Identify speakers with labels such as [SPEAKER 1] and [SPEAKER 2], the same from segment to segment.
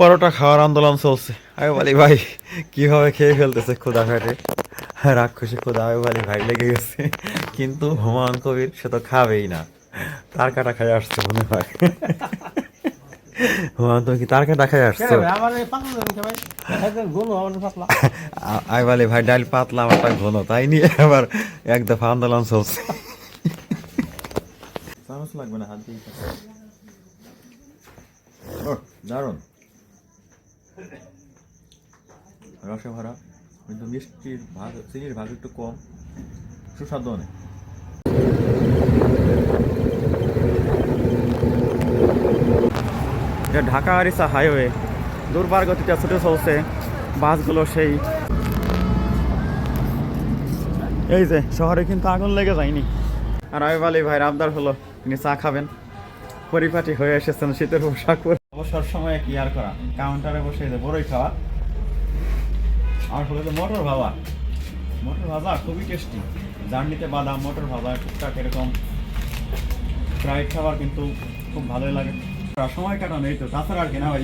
[SPEAKER 1] পরোটা খাওয়ার আন্দোলন চলছে। আমি বলি ভাই কীভাবে খেয়ে ফেলতেছে ক্ষুদা ফেটে রাক্ষসী ক্ষুদা আমি বলি ভাই লেগে গেছে। কিন্তু হুমায়ুন কবির সে তো খাবেই না। তার কাটা খাই আসছে মনে হয়। হুমায়ুন তুমি কি তার কাটা খাই আসছো?
[SPEAKER 2] আমার এই পাতলা জানি ভাই। একদমগুলো আমার পাতলা।
[SPEAKER 1] আমি বলি ভাই ডাল পাতলা আমারটা ঘন তাই নিয়ে আবার এক দফা আন্দোলন চলছে। চামচ লাগবে না হাত দিয়ে। দারুণ। রসে ভরা কিন্তু মিষ্টির ভাগ, চিনির ভাগ একটু কম। সুস্বাদু অনেক। ঢাকা আরিসা হাইওয়ে। দুর্বার গতিতে ছুটে চলছে বাসগুলো সেই। এই যে, শহরে কিন্তু আগুন লেগে যায়নি। আর আমি বলি, ভাই আবদার হলো। তিনি চা খাবেন। পরিপাটি হয়ে এসেছেন শীতের পোশাক পরে। অবসর সময়ে কি আর করা। কাউন্টারে বসে যে বড়ই খাওয়া। আর হলো যে মটর ভাজা। মটর ভাজা খুবই টেস্টি জার্নিতে বাদাম মটর ভাজা টুকটাক এরকম। ফ্রাইড খাবার কিন্তু খুব ভালোই লাগে। সময় কাটানো এই তো তাছাড়া আর কি না ভাই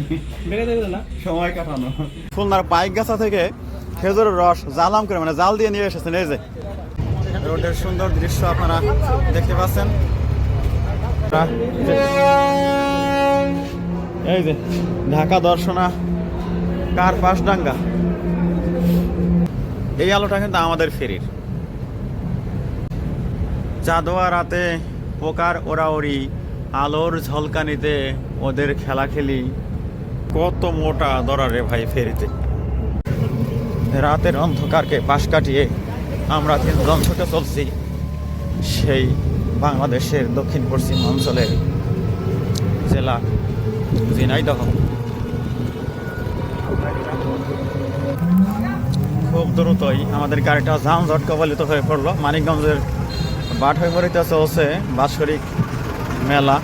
[SPEAKER 2] না?
[SPEAKER 1] সময় কাটানো। খুলনার পাইক গাছা থেকে খেজুরের রস জালাম করে মানে জাল দিয়ে নিয়ে এসেছেন এই যে। রোডের সুন্দর দৃশ্য আপনারা দেখতে পাচ্ছেন। এই যে, ঢাকা দর্শনা, কার পাশডাঙ্গা এই আলোটা কিন্তু আমাদের ফেরির। চাঁদোয়া রাতে পোকার ওরাওরি আলোর ঝলকানিতে ওদের খেলাখেলি। কত মোটা দরা রে ভাই ফেরিতে। রাতের অন্ধকারকে পাশ কাটিয়ে আমরা তিনজন ছুটে চলছি সেই বাংলাদেশের দক্ষিণ পশ্চিম অঞ্চলের জেলা ঝিনাইদহ খুব দ্রুতই আমাদের গাড়িটা যানজট কবলিত হয়ে পড়ল। মানিকগঞ্জের বাঠৈমরিতে চলছে বাৎসরিক মেলা।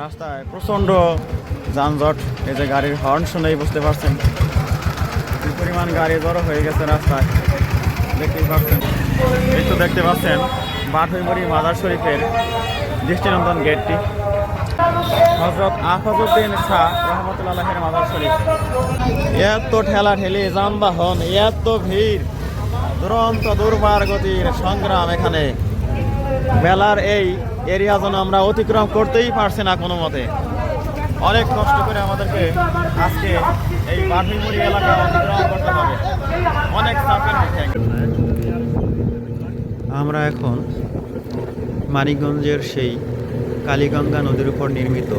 [SPEAKER 1] রাস্তায় প্রচণ্ড যানজট, এই যে গাড়ির হর্ন শুনেই বুঝতে পারছেন। কি পরিমাণ গাড়ি জড়ো হয়ে গেছে রাস্তায়, দেখতেই পাচ্ছেন। এই তো দেখতে পাচ্ছেন বাঠৈমরি মাজার শরীফের দৃষ্টিনন্দন গেটটি। হজরত আফাজুদ্দিন শাহ রহমতুল্লাহের মাদার শরীফ। এত ঠেলা ঠেলি, যানবাহন, এত ভিড়, দুরন্ত দুর্বার গতির সংগ্রাম এখানে। মেলার এই এরিয়া যেন আমরা অতিক্রম করতেই পারছি না কোনো মতে। অনেক কষ্ট করে আমাদেরকে আজকে এই বাঠিমুড়ি এলাকা অতিক্রম করতে হবে। অনেক আমরা এখন মানিকগঞ্জের সেই কালীগঙ্গা নদীর উপর নির্মিত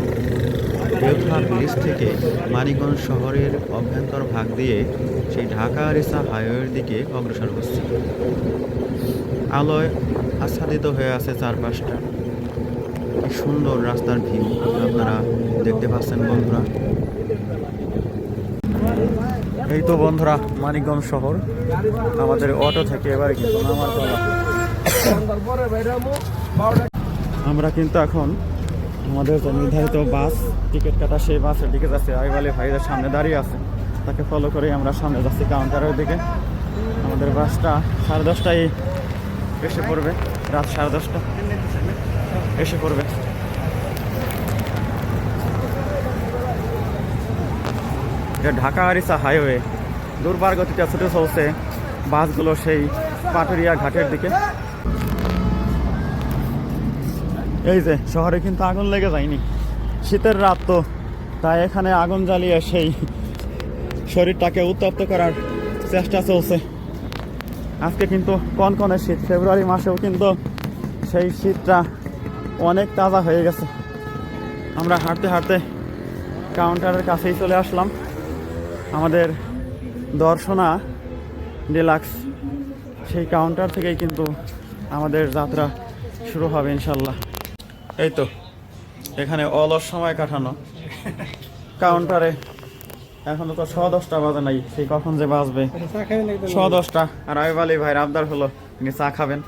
[SPEAKER 1] দেওঘা ব্রিজ থেকে মানিকগঞ্জ শহরের অভ্যন্তর ভাগ দিয়ে সেই ঢাকা আরিসা হাইওয়ের দিকে অগ্রসর হচ্ছে। আলোয় আচ্ছাদিত হয়ে আছে চারপাশটা। কি সুন্দর রাস্তার ভিউ, আপনারা দেখতে পাচ্ছেন বন্ধুরা। এই তো বন্ধুরা, মানিকগঞ্জ শহর। আমাদের অটো থেকে এবারে কিন্তু আমরা কিন্তু এখন আমাদের যে নির্ধারিত বাস, টিকিট কাটা সেই বাসের দিকে যাচ্ছি। আইবালি ভাইদের সামনে দাঁড়িয়ে আছে। তাকে ফলো করে আমরা সামনে যাচ্ছি কাউন্টারের দিকে। আমাদের বাসটা সাড়ে দশটায় এসে পড়বে। রাত সাড়ে দশটা এসে পড়বে। এটা ঢাকা আরিসা হাইওয়ে দুর্বার গতিতে ছুটে চলছে বাসগুলো সেই পাটুরিয়া ঘাটের দিকে। এই যে, শহরে কিন্তু আগুন লেগে যায়নি। শীতের রাত তো, তাই এখানে আগুন জ্বালিয়ে সেই শরীরটাকে উত্তপ্ত করার চেষ্টা চলছে। আজকে কিন্তু কনকনে শীত, ফেব্রুয়ারি মাসেও কিন্তু সেই শীতটা অনেক তাজা হয়ে গেছে। আমরা হাঁটতে হাঁটতে কাউন্টারের কাছেই চলে আসলাম। আমাদের দর্শনা ডিলাক্স, সেই কাউন্টার থেকেই কিন্তু আমাদের যাত্রা শুরু হবে ইনশাল্লাহ। এই তো, এখানে অলস সময় কাটানো। কাউন্টারে এখন তো ছ দশটা বাজে নাই সেই কখন যে বাজবে? ছ দশটা, আর আমি বলি ভাই আবদার হলো, তিনি চা খাবেন।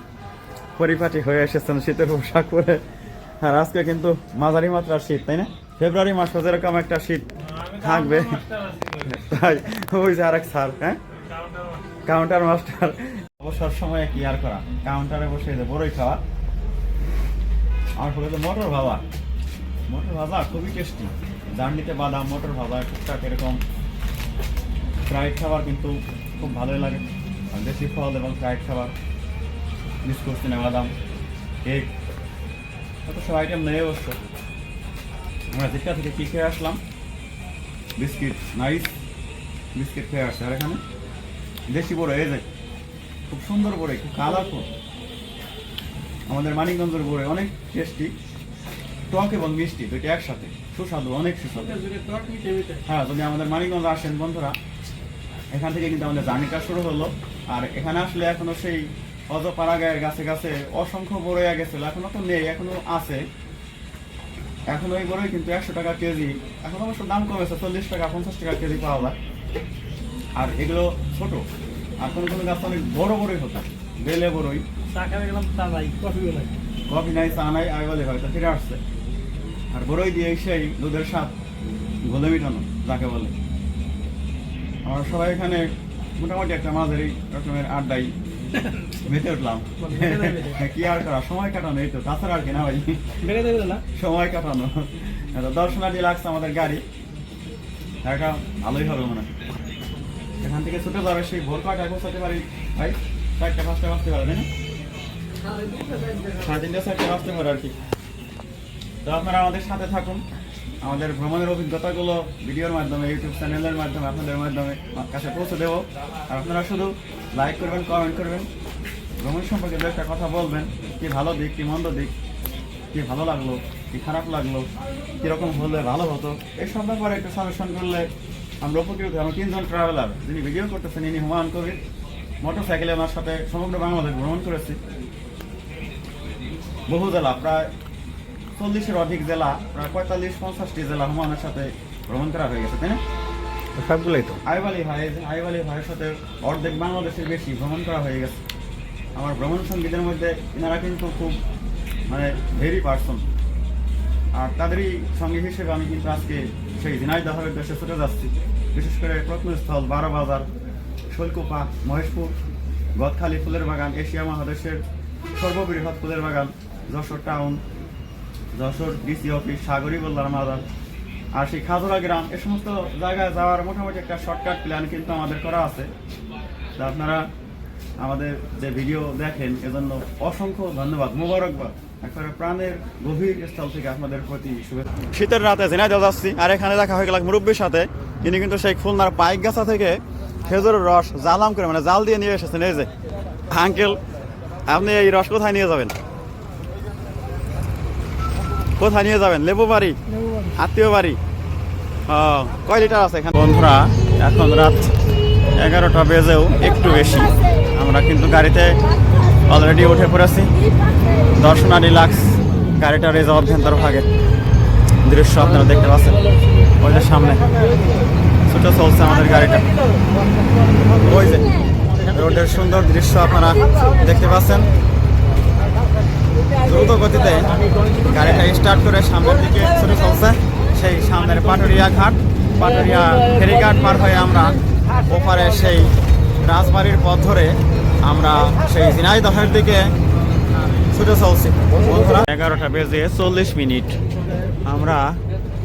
[SPEAKER 1] পরিপাটি হয়ে এসেছেন শীতের পোশাক পরে। আর আজকে কিন্তু মাঝারি মাত্রার শীত, তাই না? ফেব্রুয়ারি মাসে যেরকম একটা শীত থাকবে। তাই, ওই যে আরেক স্যার হ্যাঁ? Counter master. অবসর সময়ে কি আর করা? কাউন্টারে বসে বড়ই খাওয়া। আর হলো মটর ভাবা মটর ভাজা খুবই টেস্টি জার্নিতে বাদাম মটর ভাজা, টুকটাক এরকম ফ্রাইড খাবার কিন্তু খুব ভালোই লাগে। আর দেশি ফল এবং ফ্রাইড খাবার মিস করছি না বাদাম কেক কত সব আইটেম নেই অবশ্য। আমরা যেটা থেকে কী খেয়ে আসলাম? বিস্কিট নাইস বিস্কিট খেয়ে আসছে। আর এখানে দেশি বড়, এই যে, খুব সুন্দর বড়ে খুব কালারফুল আমাদের মানিকগঞ্জের বড়ে অনেক টেস্টি টক এবং মিষ্টি দুইটা একসাথে। সুস্বাদু অনেক সুস্বাদু। হ্যাঁ যদি আমাদের মানিকগঞ্জ আসেন বন্ধুরা এখান থেকে কিন্তু আমাদের জার্নিটা শুরু হলো। আর এখানে আসলে এখনও সেই অজপাড়া গায়ের গাছে গাছে অসংখ্য বড়ইয়া গেছিল। এখনও তো নেই এখনও আছে। এখন ওই বড়ই কিন্তু একশো টাকা কেজি। এখন অবশ্য দাম কমেছে চল্লিশ টাকা পঞ্চাশ টাকা কেজি পাওয়া যায়। আর এগুলো ছোট। আর কোনো কোনো গাছ অনেক বড় বড়ই হতো বেলে বড়ই।
[SPEAKER 2] চা খাবে গেলাম চা নাই কফিও নাই।
[SPEAKER 1] কফি নাই চা নাই আই বলে হয়তো ফিরে আসছে। আর বড়ই দিয়ে সেই দুধের স্বাদ ঘোলে মিটানো যাকে বলে। আমরা সবাই এখানে মোটামুটি একটা মাঝারি রকমের আড্ডাই মেতে উঠলাম। কি আর করা সময় কাটানো এই তো তাছাড়া আর কি না ভাই? সময় কাটানো। দর্শনার্থী লাগছে আমাদের গাড়ি। একটা ভালোই হবে মনে হয়। এখান থেকে ছুটে যাবে সেই ভোর কয়টায় পৌঁছাতে পারি ভাই চারটা পাঁচটা বাজতে পারে তাই না? সাড়ে তিনটা পারে আর কি। তো আপনারা আমাদের সাথে থাকুন। আমাদের ভ্রমণের অভিজ্ঞতাগুলো ভিডিওর মাধ্যমে ইউটিউব চ্যানেলের মাধ্যমে, আপনাদের মাধ্যমে কাছে পৌঁছে দেবো। আর আপনারা শুধু লাইক করবেন কমেন্ট করবেন। ভ্রমণ সম্পর্কে দু একটা কথা বলবেন। কি ভালো দিক, কি মন্দ দিক, কি ভালো লাগল, কি খারাপ লাগল, কীরকম হলে ভালো হতো এইসব ব্যাপারে একটু সাজেশন করলে আমরা উপকৃত। আমরা তিনজন ট্রাভেলার যিনি ভিডিও করতেছেন, ইনি হুমায়ুন কবির। মোটর সাইকেলে আমার সাথে সমগ্র বাংলাদেশ ভ্রমণ করেছি। বহু জেলা প্রায় চল্লিশের অধিক জেলা প্রায় পঁয়তাল্লিশ পঞ্চাশটি জেলা হুমায়ুনের সাথে ভ্রমণ করা হয়ে গেছে তাই না?
[SPEAKER 2] সবগুলোই তো।
[SPEAKER 1] আইবালি ভাই আইবালি ভাইয়ের সাথে অর্ধেক বাংলাদেশের বেশি ভ্রমণ করা হয়ে গেছে। আমার ভ্রমণ সঙ্গীদের মধ্যে এনারা কিন্তু খুব মানে ভেরি পার্সন আর তাদেরই সঙ্গী হিসেবে আমি কিন্তু আজকে সেই ঝিনাইদহের দেশে ছুটে যাচ্ছি। বিশেষ করে প্রত্নস্থল বারো বাজার শৈলকুপা মহেশপুর গদখালি ফুলের বাগান এশিয়া মহাদেশের সর্ববৃহৎ ফুলের বাগান। Jessore town, Jessore DC office Sagari বল্লার মাদার আর সেই খাজরা গ্রাম, এ সমস্ত জায়গায় যাওয়ার মোটামুটি একটা শর্টকাট প্ল্যান কিন্তু আমাদের করা আছে। তা আপনারা আমাদের যে ভিডিও দেখেন, এজন্য অসংখ্য ধন্যবাদ, মোবারকবাদ। একবারে প্রাণের গভীর স্থল থেকে আপনাদের প্রতি শুভেচ্ছা। শীতের রাতে ঝিনাইদহ যাচ্ছি, আর এখানে দেখা হয়ে গেল মুরব্বীর সাথে তিনি কিন্তু সেই খুলনার পাইক গাছা থেকে খেজুরের রস জালাম করে মানে জাল দিয়ে নিয়ে এসেছেন, এই যে। আঙ্কেল, আপনি এই রস কোথায় নিয়ে যাবেন? কোথায় নিয়ে যাবেন? লেবু বাড়ি? আত্মীয় বাড়ি? কয় লিটার আছে এখানে? বন্ধুরা, এখন রাত এগারোটা বেজেও একটু বেশি। আমরা কিন্তু গাড়িতে অলরেডি উঠে পড়েছি। দর্শনা ডিলাক্স গাড়িটার এই যে অভ্যন্তর ভাগে। দৃশ্য আপনারা দেখতে পাচ্ছেন। ওই যে সামনে। ছোট চলছে আমাদের গাড়িটা। ওই যে রোডের সুন্দর দৃশ্য আপনারা দেখতে পাচ্ছেন। দ্রুত গতিতে গাড়িটা স্টার্ট করে সামনের দিকে ছুটে চলছে। সেই সামনের পাটুরিয়া ঘাট, পাটুরিয়া ফেরিঘাট পার হয়ে আমরা ওপারে সেই রাজবাড়ির পথ ধরে আমরা সেই ঝিনাইদহের দিকে ছুটে চলছি। এগারোটা বেজে চল্লিশ মিনিট। আমরা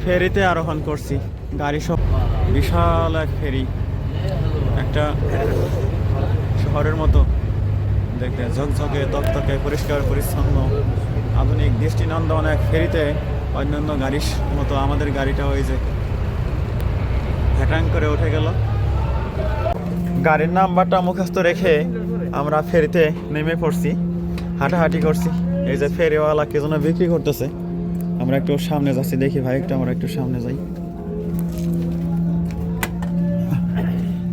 [SPEAKER 1] ফেরিতে আরোহণ করছি। গাড়ি সব বিশাল এক ফেরি। একটা শহরের মতো। দেখতে ঝকঝকে তকতকে পরিষ্কার, পরিচ্ছন্ন, আধুনিক, দৃষ্টিনন্দন এক ফেরিতে অন্যান্য গাড়ির মতো আমাদের গাড়িটা ওই যে হ্যাটাং করে উঠে গেল। গাড়ির নাম্বারটা মুখস্থ রেখে আমরা ফেরিতে নেমে পড়ছি, হাঁটাহাঁটি করছি। এই যে ফেরিওয়ালা কে যেন বিক্রি করতেছে। আমরা একটু সামনে যাচ্ছি, দেখি ভাই, একটু আমরা একটু সামনে যাই।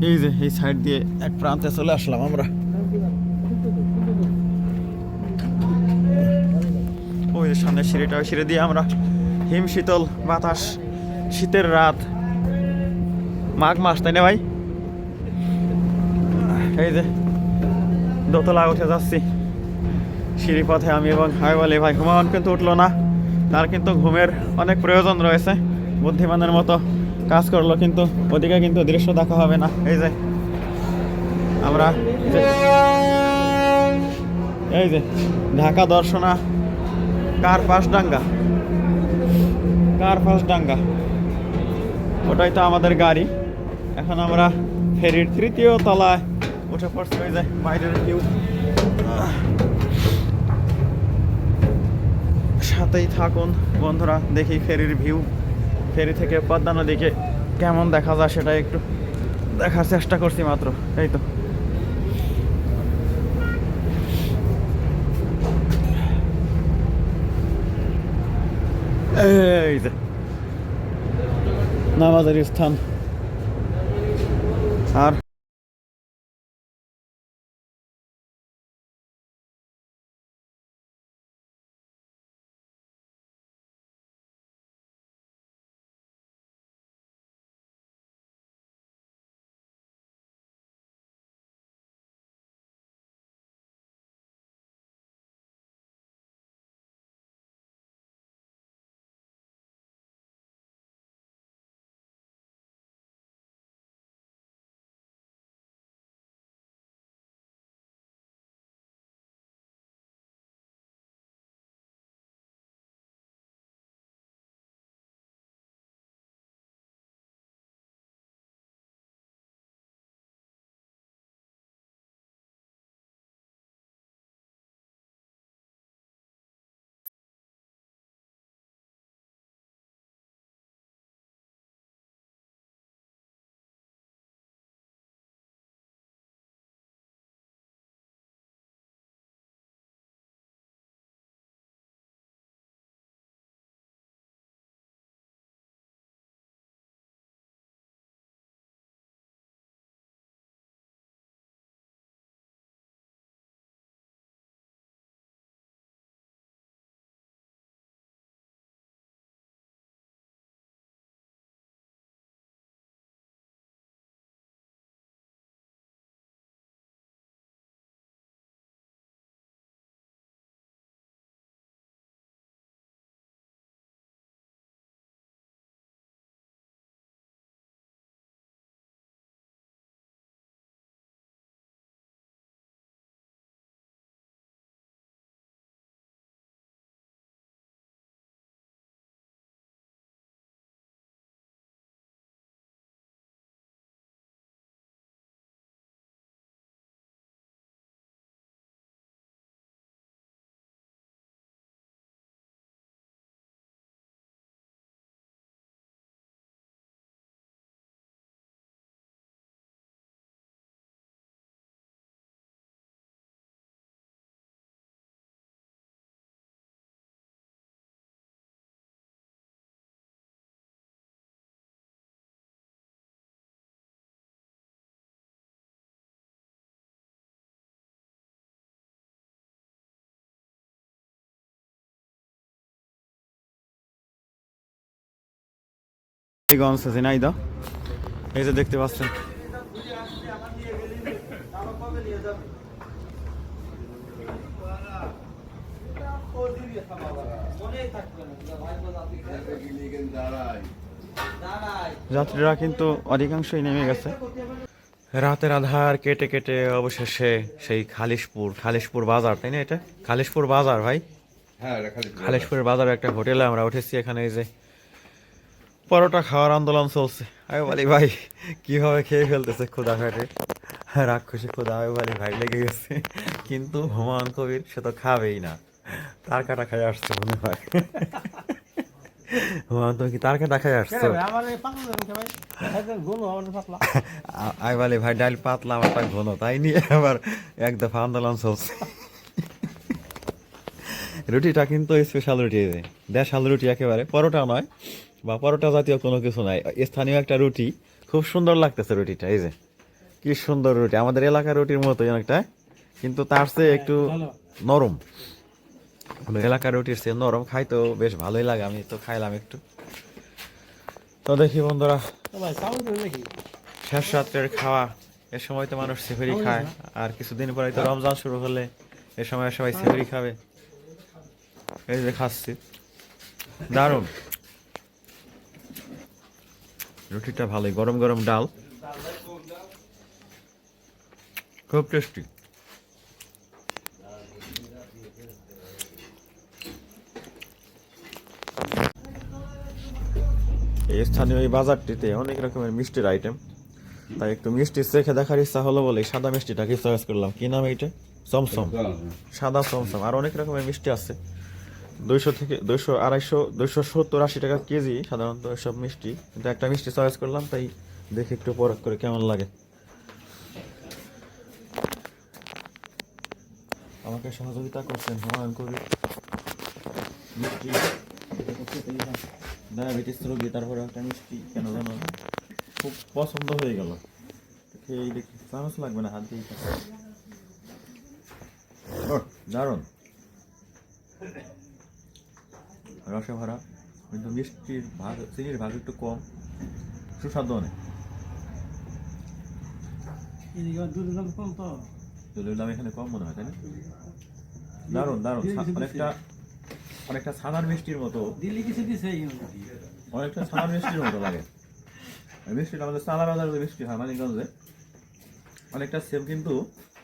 [SPEAKER 1] এই যে, এই সাইড দিয়ে এক প্রান্তে চলে আসলাম আমরা ওই যে সামনে সিঁড়িটা ওই সিঁড়ি দিয়ে আমরা হিম শীতল বাতাস, শীতের রাত। মাঘ মাস, তাই না ভাই? এই যে দোতলা উঠে যাচ্ছি। সিঁড়ি পথে আমি এবং হাই বলে, ভাই হুমায়ুন কিন্তু উঠল না। তার কিন্তু ঘুমের অনেক প্রয়োজন রয়েছে। বুদ্ধিমানের মতো কাজ করল কিন্তু ওদিকে কিন্তু দৃশ্য দেখা হবে না। এই যে আমরা এই যে ঢাকা দর্শনা কার পাশডাঙ্গা কারফাস ডাঙ্গা? ওটাই তো আমাদের গাড়ি। এখন আমরা ফেরির তৃতীয় তলায় উঠে পড়ছে, ওই যে বাইরের কেউ সাথেই থাকুন বন্ধুরা, দেখি ফেরির ভিউ ফেরি থেকে পদ্মা নদীকে কেমন দেখা যায় সেটা একটু দেখার চেষ্টা করছি মাত্র, এই তো। এই যে নামাজের স্থান আর এই যে দেখতে পাচ্ছেন। যাত্রীরা কিন্তু অধিকাংশই নেমে গেছে। রাতের আধার কেটে কেটে অবশেষে সেই খালিশপুর খালিশপুর বাজার তাই না এটা? খালিশপুর বাজার ভাই?
[SPEAKER 3] হ্যাঁ
[SPEAKER 1] খালিশপুরের বাজারে একটা হোটেলে আমরা উঠেছি এখানে এই যে পরোটা খাওয়ার আন্দোলন চলছে। আমি বলি ভাই কীভাবে খেয়ে ফেলতেছে ক্ষুদা ফেটে রাক্ষসী ক্ষুদা আমি বলি ভাই লেগে গেছে। কিন্তু হুমায়ুন কবির সে তো খাবেই না। তার কাটা খাই আসছে মনে হয়। হুমায়ুন তুমি কি তার কাটা খাই আসছো? আমি বলি ভাই ডাল পাতলা আমারটা ঘন তাই নিয়ে আবার এক দফা আন্দোলন চলছে। রুটিটা কিন্তু স্পেশাল রুটি এই যে দেশাল রুটি একেবারে পরোটা নয়। বা পরোটা জাতীয় কোনো কিছু নাই। স্থানীয় একটা রুটি, খুব সুন্দর লাগতেছে রুটিটা, এই যে। কি সুন্দর রুটি, আমাদের এলাকার রুটির মতোই অনেকটা, কিন্তু তার চেয়ে একটু নরম। এলাকার রুটির চেয়ে নরম, খাইতেও বেশ ভালোই লাগে, আমি তো খাইলাম একটু। তো দেখি বন্ধুরা
[SPEAKER 2] তো
[SPEAKER 1] শেষ রাত্রের খাওয়া, এ সময় তো মানুষ সেফেরি খায়, আর কিছুদিন পরে তো রমজান শুরু হলে এ সময় সবাই সেফেরি খাবে। এই যে খাচ্ছি। দারুণ। রুটিটা ভালোই গরম গরম ডাল। খুব টেস্টি। এই স্থানীয় এই বাজারটিতে অনেক রকমের মিষ্টির আইটেম তাই একটু মিষ্টি চেখে দেখার ইচ্ছা হলো বলে সাদা মিষ্টিটাকে চয়েস করলাম। কি নাম এইটা? চমচম। সাদা চমচম। আর অনেক রকমের মিষ্টি আছে। দুইশো থেকে দুইশো আড়াইশো, দুইশো সত্তর আশি টাকা কেজি সাধারণত সব মিষ্টি। কিন্তু একটা মিষ্টি চয়েস করলাম, তাই দেখে একটু পরখ করে কেমন লাগে। আমাকে সহযোগিতা করছেন হুমায়ুন কবির। মিষ্টি ডায়াবেটিস রোগী, তারপরে একটা মিষ্টি, কেন জানো? খুব পছন্দ হয়ে গেল। খেয়ে দেখি, চামচ লাগবে না, হাত দিয়ে দারুণ। রসে ভরা কিন্তু মিষ্টির ভাগ চিনির ভাগ একটু কম। সুস্বাদু অনেক।
[SPEAKER 2] দুধের দাম কম তো।
[SPEAKER 1] দুধের দাম এখানে কম মনে হয় তাই না? দারুণ দারুণ। অনেকটা অনেকটা সাদার মিষ্টির মতো।
[SPEAKER 2] দিল্লি কিছু দিছে
[SPEAKER 1] অনেকটা সাদার মিষ্টির মতো লাগে। মিষ্টিটা আমাদের চালা বাজারের মিষ্টি হয় মানিকগঞ্জে অনেকটা সেম কিন্তু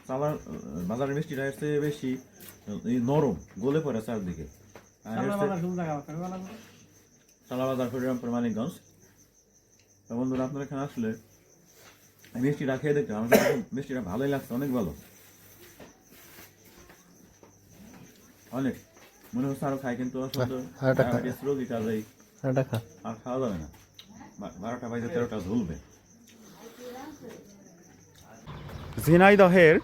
[SPEAKER 1] আহ, বাজারের মিষ্টিটা এর চেয়ে বেশি নরম গলে পড়ে চারদিকে। আর এর চেয়ে-
[SPEAKER 2] কোন জায়গা করবে না
[SPEAKER 1] চালা বাজার হরিরামপুর মানিকগঞ্জ তো বন্ধুরা আপনার এখানে আসলে মিষ্টিটা খেয়ে দেখতে আমার মিষ্টিটা ভালোই লাগছে অনেক ভালো। অনেক। মনে হচ্ছে আরও খাই কিন্তু
[SPEAKER 3] আর
[SPEAKER 1] রোগী কাজেই আর খাওয়া যাবে না। বারোটা বাজে তেরোটা ঝুলবে। ঝিনাইদহের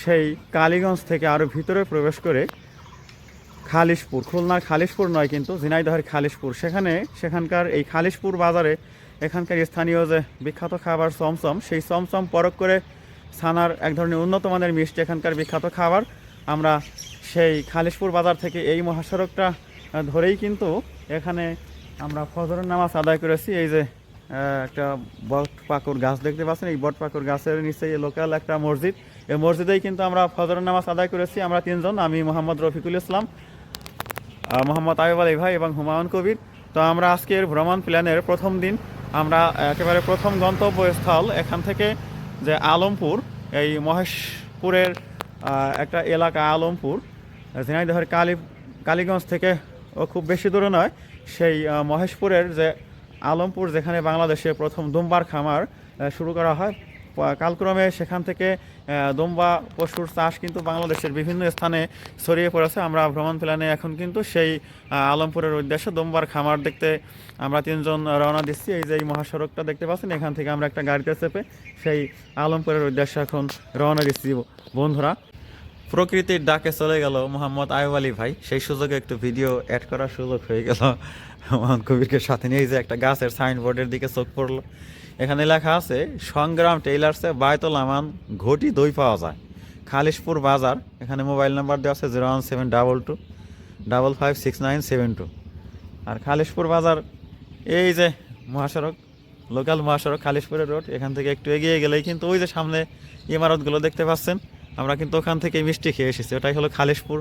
[SPEAKER 1] সেই কালীগঞ্জ থেকে আরও ভিতরে প্রবেশ করে খালিশপুর, খুলনার খালিশপুর নয় কিন্তু ঝিনাইদহের খালিশপুর। সেখানে সেখানকার এই খালিশপুর বাজারে এখানকার স্থানীয় যে বিখ্যাত খাবার চমচম, সেই চমচম পরক করে ছানার এক ধরনের উন্নত মানের মিষ্টি এখানকার বিখ্যাত খাবার। আমরা সেই খালিশপুর বাজার থেকে এই মহাসড়কটা ধরেই কিন্তু এখানে আমরা ফজরের নামাজ আদায় করেছি। এই যে একটা বট পাকুর গাছ দেখতে পাচ্ছেন, এই বট পাকুর গাছের নিচে লোকাল একটা মসজিদ। এই মসজিদেই কিন্তু আমরা ফজরের নামাজ আদায় করেছি। আমরা তিনজন, আমি মোহাম্মদ রফিকুল ইসলাম মোহাম্মদ আইব আলী ভাই এবং হুমায়ুন কবির। তো আমরা আজকের ভ্রমণ প্ল্যানের প্রথম দিন, আমরা একেবারে প্রথম গন্তব্যস্থল এখান থেকে যে আলমপুর, এই মহেশপুরের একটা এলাকা আলমপুর, ঝিনাইদহের কালী, কালীগঞ্জ থেকে, ও খুব বেশি দূরে নয়, সেই মহেশপুরের যে আলমপুর যেখানে বাংলাদেশে প্রথম দুম্বার খামার শুরু করা হয় কালক্রমে সেখান থেকে দুম্বা পশুর চাষ কিন্তু বাংলাদেশের বিভিন্ন স্থানে ছড়িয়ে পড়েছে। আমরা ভ্রমণ প্ল্যানে এখন কিন্তু সেই আলমপুরের উদ্দেশ্যে দুম্বার খামার দেখতে আমরা তিনজন রওনা দিচ্ছি। এই যে এই মহাসড়কটা দেখতে পাচ্ছেন, এখান থেকে আমরা একটা গাড়িতে চেপে সেই আলমপুরের উদ্দেশ্যে এখন রওনা দিচ্ছি। বন্ধুরা, প্রকৃতির ডাকে চলে গেল মোহাম্মদ আয়ুব আলী ভাই। সেই সুযোগে একটু ভিডিও অ্যাড করার সুযোগ হয়ে গেল। মোহাম্মদ কবিরকে সাথে নিয়ে যে একটা গাছের সাইনবোর্ডের দিকে চোখ পড়ল। এখানে লেখা আছে, সংগ্রাম টেইলার্সে বায়তুল আমান ঘটি দই পাওয়া যায়। খালিশপুর বাজার, এখানে মোবাইল নাম্বার দেওয়া আছে zero one seven double two, double five six nine seven two. আর খালিশপুর বাজার, এই যে মহাসড়ক, লোকাল মহাসড়ক খালিশপুরের রোড, এখান থেকে একটু এগিয়ে গেলেই কিন্তু ওই যে সামনে ইমারতগুলো দেখতে পাচ্ছেন, আমরা কিন্তু ওখান থেকে মিষ্টি খেয়ে এসেছি। ওটাই হলো খালিশপুর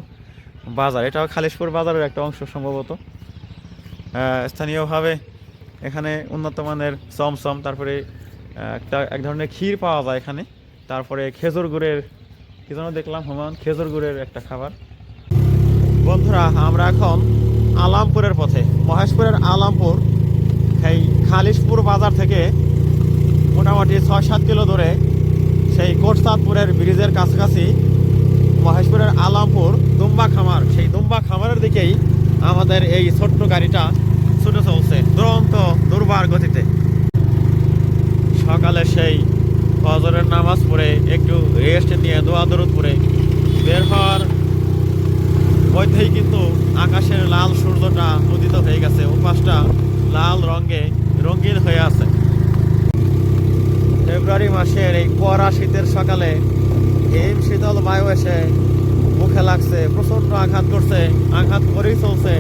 [SPEAKER 1] বাজার। এটাও খালিশপুর বাজারের একটা অংশ সম্ভবত। স্থানীয়ভাবে এখানে উন্নত মানের চমচম, তারপরে একটা, এক ধরনের ক্ষীর পাওয়া যায় এখানে। তারপরে খেজুর গুড়ের, কি যেন দেখলাম, হুমায়ুন? খেজুর গুড়ের একটা খাবার। বন্ধুরা, আমরা এখন আলামপুরের পথে। মহেশপুরের আলামপুর, সেই খালিশপুর বাজার থেকে মোটামুটি ছয় সাত কিলো দূরে, সেই কোটসাদপুরের ব্রিজের কাছাকাছি মহেশপুরের আলামপুর দুম্বা খামার। সেই দুম্বা খামারের দিকেই আমাদের এই ছোট্ট গাড়িটা ছুটে চলছে। দুরন্ত, দুর্বার গতিতে। সকালে সেই ফজরের নামাজ পড়ে, একটু রেস্ট নিয়ে দোয়া দরুদ পড়ে। বের হওয়ার মধ্যেই কিন্তু আকাশের লাল সূর্যটা উদিত হয়ে গেছে। উপাসটা লাল রঙে রঙিন হয়ে আছে। ফেব্রুয়ারি মাসের এই কড়া শীতের সকালে হিম, শীতল বায়ু এসে মুখে লাগছে। প্রচণ্ড আঘাত করছে, আঘাত করেই চলছে।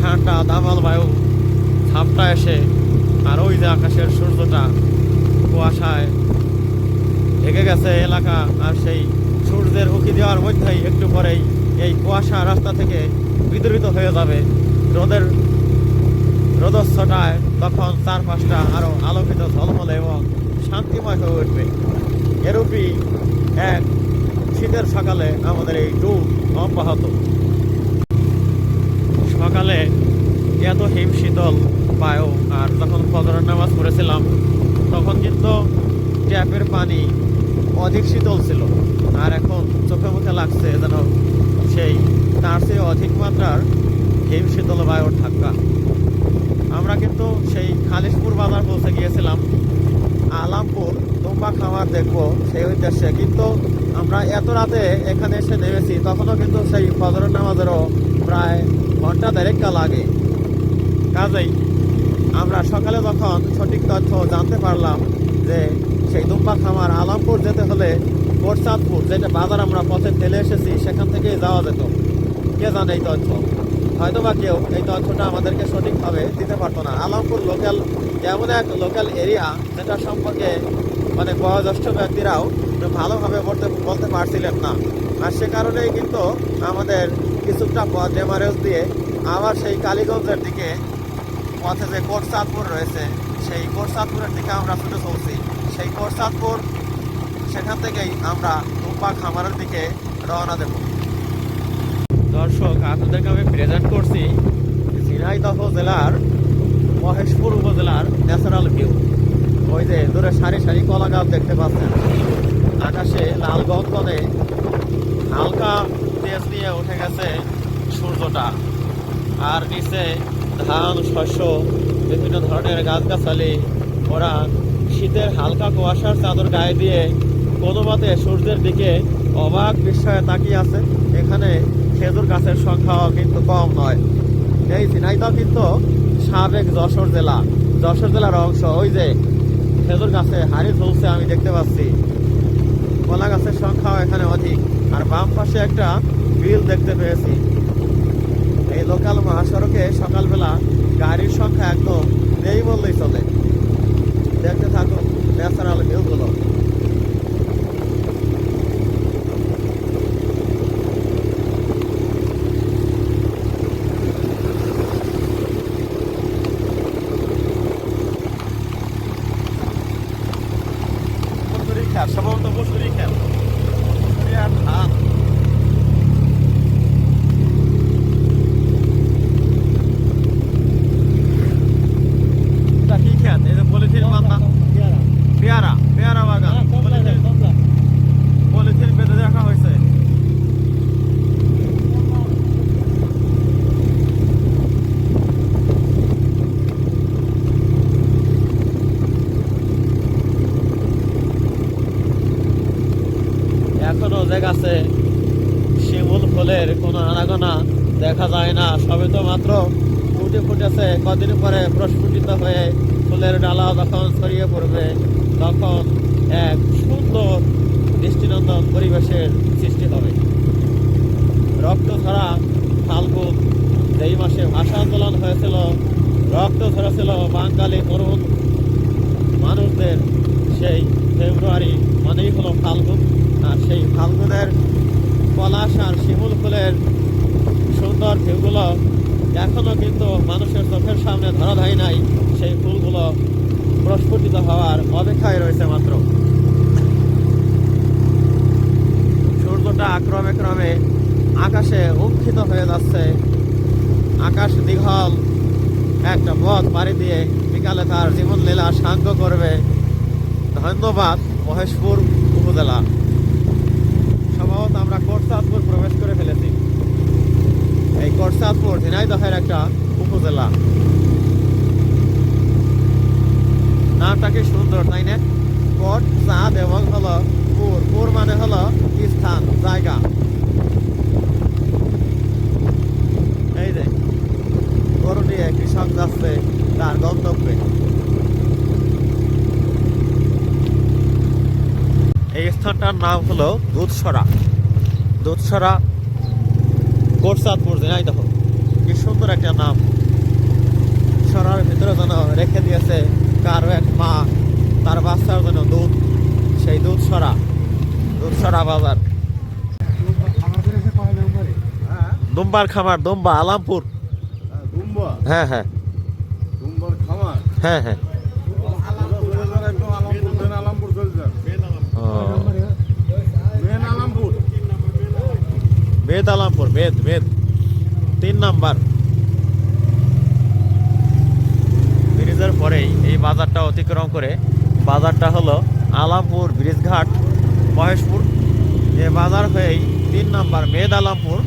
[SPEAKER 1] ঠান্ডা দামাল বায়ু। ঝাপটা এসে আর ওই যে আকাশের সূর্যটা কুয়াশায় ঢেকে গেছে এলাকা আর সেই সূর্যের উঁকি দেওয়ার মধ্যেই একটু পরেই এই কুয়াশা রাস্তা থেকে বিদরিত হয়ে যাবে। রোদের রোদস্বটায় তখন চারপাশটা আরও আলোকিত ঝলমলে এবং শান্তিময় হয়ে উঠবে। এরূপই এক শীতের সকালে আমাদের এই ট্যুর অব্যাহত। সকালে এত হিম শীতল বায়ু আর যখন ফজরের নামাজ পড়েছিলাম, তখন কিন্তু ট্যাপের পানি অধিক শীতল ছিল। আর এখন চোখে মুখে লাগছে যেন সেই তার চেয়ে অধিক মাত্রার হিম শীতল বায়ুর ধাক্কা। আমরা কিন্তু সেই খালিশপুর বাজার পৌঁছে গিয়েছিলাম। আলামপুর দুম্বা খামার দেখব সেই উদ্দেশ্যে। কিন্তু আমরা এত রাতে এখানে এসে নেমেছি, তখনও কিন্তু সেই ফজরের নামাজেরও প্রায় ঘণ্টা দেড়েকটা লাগে কাজেই আমরা সকালে যখন সঠিক তথ্য জানতে পারলাম যে সেই দুম্বা খামার আলামপুর যেতে হলে কোটচাঁদপুর যেটা বাজার আমরা পথে ফেলে এসেছি, সেখান থেকে যাওয়া যেত। কে জানে এই তথ্য? হয়তো বা কেউ এই তথ্যটা আমাদেরকে সঠিকভাবে দিতে পারতো না। আলমপুর লোকাল এমন এক লোকাল এরিয়া যেটা সম্পর্কে মানে বয়োজ্যেষ্ঠ ব্যক্তিরাও ভালোভাবে বলতে বলতে পারছিলেন না। আর সে কারণেই কিন্তু আমাদের কিছুটা পথ ডেমারেজ দিয়ে আবার সেই কালীগঞ্জের দিকে পথে যে কোটসাদপুর রয়েছে, সেই কোটসাদপুরের দিকে আমরা ছুটে চলছি। সেই কোটসাদপুর সেখান থেকেই আমরা টুম্পা খামারের দিকে রওনা দেব। দর্শক, আপনাদেরকে আমি প্রেজেন্ট করছি ঝিনাইদহ জেলার মহেশপুর উপজেলার ন্যাচারাল ভিউ। ওই যে দূরে সারি সারি কলা গাছ দেখতে পাচ্ছেন। আকাশে লাল হালকা তেজ নিয়ে উঠে গেছে সূর্যটা। আর নিচে ধান, শস্য, বিভিন্ন ধরনের গাছগাছালি ওরা শীতের হালকা কুয়াশার চাদর গায়ে দিয়ে কোনো মতে সূর্যের দিকে অবাক বিস্ময়ে তাকিয়ে আছে। এখানে খেজুর গাছের সংখ্যাও কিন্তু কম নয়। এই ঝিনাইদহ কিন্তু সাবেক যশোর জেলা। যশোর জেলার অংশ, ওই যে খেজুর গাছে হাড়ি ঝুলছে আমি দেখতে পাচ্ছি। কলা গাছের সংখ্যাও এখানে অধিক। আর বাম পাশে একটা বিল দেখতে পেয়েছি। এই লোকাল মহাসড়কে সকালবেলা গাড়ির সংখ্যা একদম নেই বললেই চলে। দেখতে থাকুন ন্যাচারাল ভিউগুলো বসুরি খ্যাত সম্ভবত বসুরি খ্যাত বসুরি আর ধান এটা কি খ্যাত এই যে পলিথিন বান্ধা পেয়ারা পেয়ারা বাগান পলিথিন পলিথিন বেঁধে রাখা হয়েছে এখনও জায়গাছে শিমুল ফুলের কোনো আনাগোনা দেখা যায় না সবে তো মাত্র ফুটে ফুটেছে। কদিন পরে প্রস্ফুটিত হয়ে ফুলের ডালা যখন ছড়িয়ে পড়বে। তখন এক সুন্দর দৃষ্টিনন্দন পরিবেশের সৃষ্টি হবে। রক্ত ধরা ফাল্গুন যেই মাসে ভাষা আন্দোলন হয়েছিল। রক্ত ধরেছিল বাঙালি তরুণ মানুষদের। সেই ফেব্রুয়ারি মানেই হলো ফাল্গুন। আর সেই ফাল্গুনের পলাশ আর শিমুল ফুলের সুন্দর ভিউগুলো এখনও কিন্তু মানুষের চোখের সামনে ধরা ধাই নাই। সেই ফুলগুলো প্রস্ফুটিত হওয়ার অপেক্ষায় রয়েছে মাত্র। সূর্যটা ক্রমে ক্রমে আকাশে উত্থিত হয়ে যাচ্ছে। আকাশ দীঘল। একটা পথ পাড়ি দিয়ে বিকালে তার জীবন লীলা সাঙ্গ করবে ধন্যবাদ মহেশপুর উপজেলা। সম্ভবত আমরা কোটসাদপুর প্রবেশ করে ফেলেছি। এই কোটসাদপুর ঝিনাইদহের একটা উপজেলা। নামটা কি সুন্দর, তাই না? কোট চাঁদ এবং হলো পুর। পুর মানে হলো স্থান, জায়গা। এই যে গরু নিয়ে কৃষক যাচ্ছে তার গন্তব্যে। এই স্থানটার নাম হলো দুধসরা। দুধসরা কোটসাদপুর ঝিনাইদহ কি সুন্দর একটা নাম। সরার ভিতরে যেন রেখে দিয়েছে কারও এক মা তার বাচ্চার জন্য দুধ সেই দুধ সরা। দুধ সরা বাজার। দুম্বার খামার দুম্বা আলামপুর। হ্যাঁ হ্যাঁ।
[SPEAKER 3] দুম্বার খামার?
[SPEAKER 1] হ্যাঁ হ্যাঁ
[SPEAKER 3] একদম আলামপুর মেন আলামপুর চলে যান
[SPEAKER 1] ও,
[SPEAKER 3] মেন আলামপুর
[SPEAKER 1] বেদ আলামপুর বেদ বেদ তিন নাম্বার। ব্রিজের পরেই এই বাজারটা অতিক্রম করে বাজারটা হলো আলামপুর ব্রিজঘাট, মহেশপুর। যে বাজার হয়েই তিন নম্বর মেদ আলামপুর,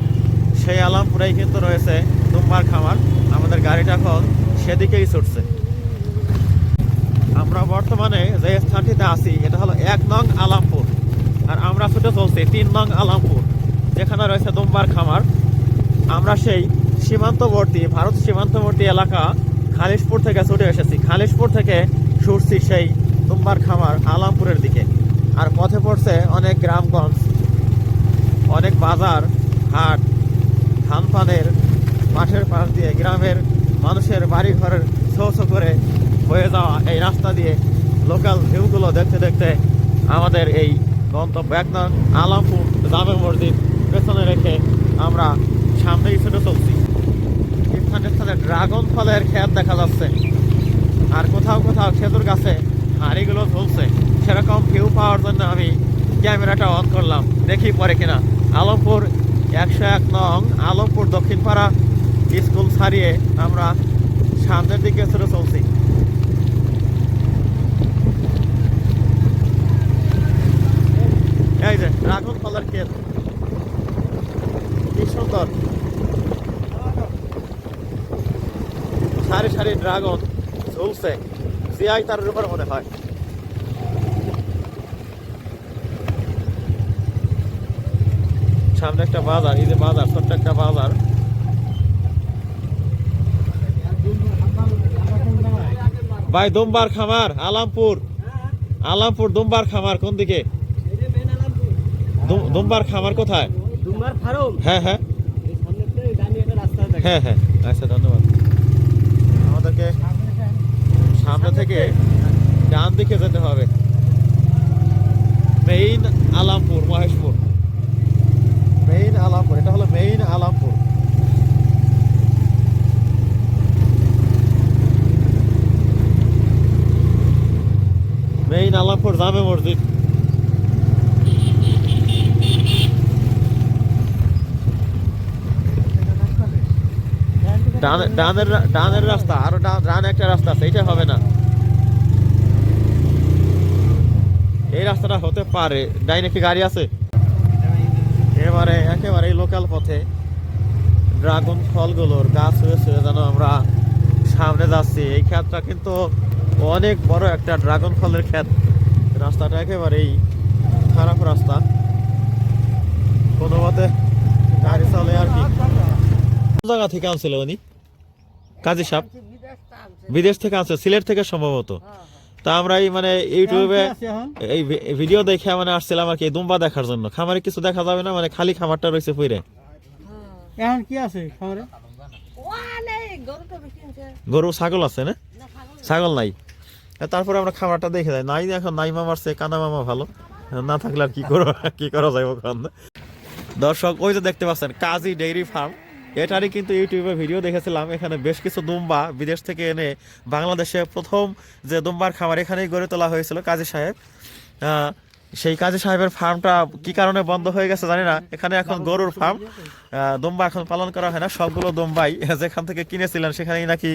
[SPEAKER 1] সেই আলামপুরেই কিন্তু রয়েছে দুম্বার খামার। আমাদের গাড়িটা এখন সেদিকেই ছুটছে। আমরা বর্তমানে যে স্থানটিতে আছি, এটা হলো এক নং আলামপুর। আর আমরা ছুটে চলছি তিন নং আলামপুর। যেখানে রয়েছে দুম্বার খামার, আমরা সেই সীমান্তবর্তী, ভারত সীমান্তবর্তী এলাকা খালিশপুর থেকে ছুটে এসেছি। খালিশপুর থেকে ছুটছি সেই দুম্বার খামার আলামপুরের দিকে। আর পথে পড়ছে অনেক গ্রামগঞ্জ, অনেক বাজার, হাট ধান পানের মাঠের পাশ দিয়ে গ্রামের মানুষের বাড়ি ঘরের শো করে হয়ে যাওয়া এই রাস্তা দিয়ে লোকাল ভিউগুলো দেখতে দেখতে আমাদের এই গন্তব্য এক নং আলামপুর জামে মসজিদ পেছনে রেখে আমরা সামনেই ছুটে চলছি। স্থানে স্থানে ড্রাগন ফলের ক্ষেত দেখা যাচ্ছে। আর কোথাও কোথাও খেজুর গাছে হাড়িগুলো ঝুলছে। সেরকম ভিউ পাওয়ার জন্য আমি ক্যামেরাটা অন করলাম। দেখি পরে কিনা। আলমপুর একশো এক নং আলমপুর দক্ষিণপাড়া স্কুল ছাড়িয়ে আমরা সামনের দিকে ছুটে চলছি। এই যে, ড্রাগন ফলের ক্ষেত কি সুন্দর সারি সারি ড্রাগন ঝুলছে জিআই তার উপর মনে হয়। সামনে একটা বাজার, এই যে বাজার, ছোট্ট একটা বাজার। ভাই, দুমবার খামার, আলামপুর। আলামপুর দুম্বার খামার, কোন দিকে? দুম- দুম্বার খামার কোথায়?
[SPEAKER 2] ফার্ম
[SPEAKER 1] হ্যাঁ হ্যাঁ। হ্যাঁ হ্যাঁ। আচ্ছা ধন্যবাদ। আমাদেরকে সামনে থেকে ডান দিকে যেতে হবে। মেইন আলামপুর মহেশপুর। মেইন আলামপুর এটা হলো মেইন আলামপুর। মেইন আলামপুর জামে মসজিদ। ডানের ডানের রাস্তা, আরও ডান একটা রাস্তা আছে, এইটা হবে না। এই রাস্তাটা হতে পারে। ডাইনে কি গাড়ি আছে? এবারে একেবারে লোকাল পথে ড্রাগন ফলগুলোর গাছ হয়েছে যেন আমরা সামনে যাচ্ছি। এই ক্ষেতটা কিন্তু অনেক বড় একটা ড্রাগন ফলের ক্ষেত। রাস্তাটা একেবারেই খারাপ রাস্তা। কোনো মতে গাড়ি চলে আর কি। জায়গা থেকে আনছিল উনি? কাজী সাহেব বিদেশ থেকে আনছে সিলেট থেকে সম্ভবত। তা আমরা এই মানে ইউটিউবে এই ভিডিও দেখে মানে আসছিলাম আর কি দুম্বা দেখার জন্য। খামারে কিছু দেখা যাবে না মানে খালি খামারটা রয়েছে পুইরে।
[SPEAKER 2] এখন কি আছে খামারে?
[SPEAKER 1] গরু ছাগল আছে না? ছাগল নাই। তারপরে আমরা খামারটা দেখে যাই। নাই এখন নাই মামার চেয়ে কানা মামা ভালো। না থাকলে আর কি করো কি করা যায় ওখান দর্শক ওই যে দেখতে পাচ্ছেন কাজী ডেইরি ফার্ম। এটারই কিন্তু ইউটিউবে ভিডিও দেখেছিলাম। এখানে বেশ কিছু দুম্বা বিদেশ থেকে এনে বাংলাদেশে প্রথম যে দুম্বার খামার এখানেই গড়ে তোলা হয়েছিল কাজী সাহেব। সেই কাজী সাহেবের ফার্মটা কি কারণে বন্ধ হয়ে গেছে জানি না। এখানে এখন গরুর ফার্ম। দুম্বা এখন পালন করা হয় না। সবগুলো দুম্বাই যেখান থেকে কিনেছিলেন সেখানেই নাকি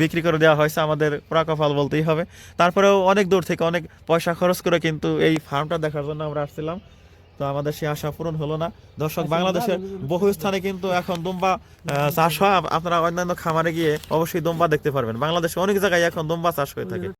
[SPEAKER 1] বিক্রি করে দেওয়া হয়েছে। আমাদের প্রাকফল বলতেই হবে। তারপরেও অনেক দূর থেকে অনেক পয়সা খরচ করে কিন্তু এই ফার্মটা দেখার জন্য আমরা আসছিলাম। তো আমাদের সেই আশা পূরণ হলো না। দর্শক বাংলাদেশের বহু স্থানে কিন্তু এখন দুম্বা চাষ হয়। আপনারা অন্যান্য খামারে গিয়ে অবশ্যই দুম্বা দেখতে পারবেন। বাংলাদেশে অনেক জায়গায় এখন দুম্বা চাষ হয়ে থাকে।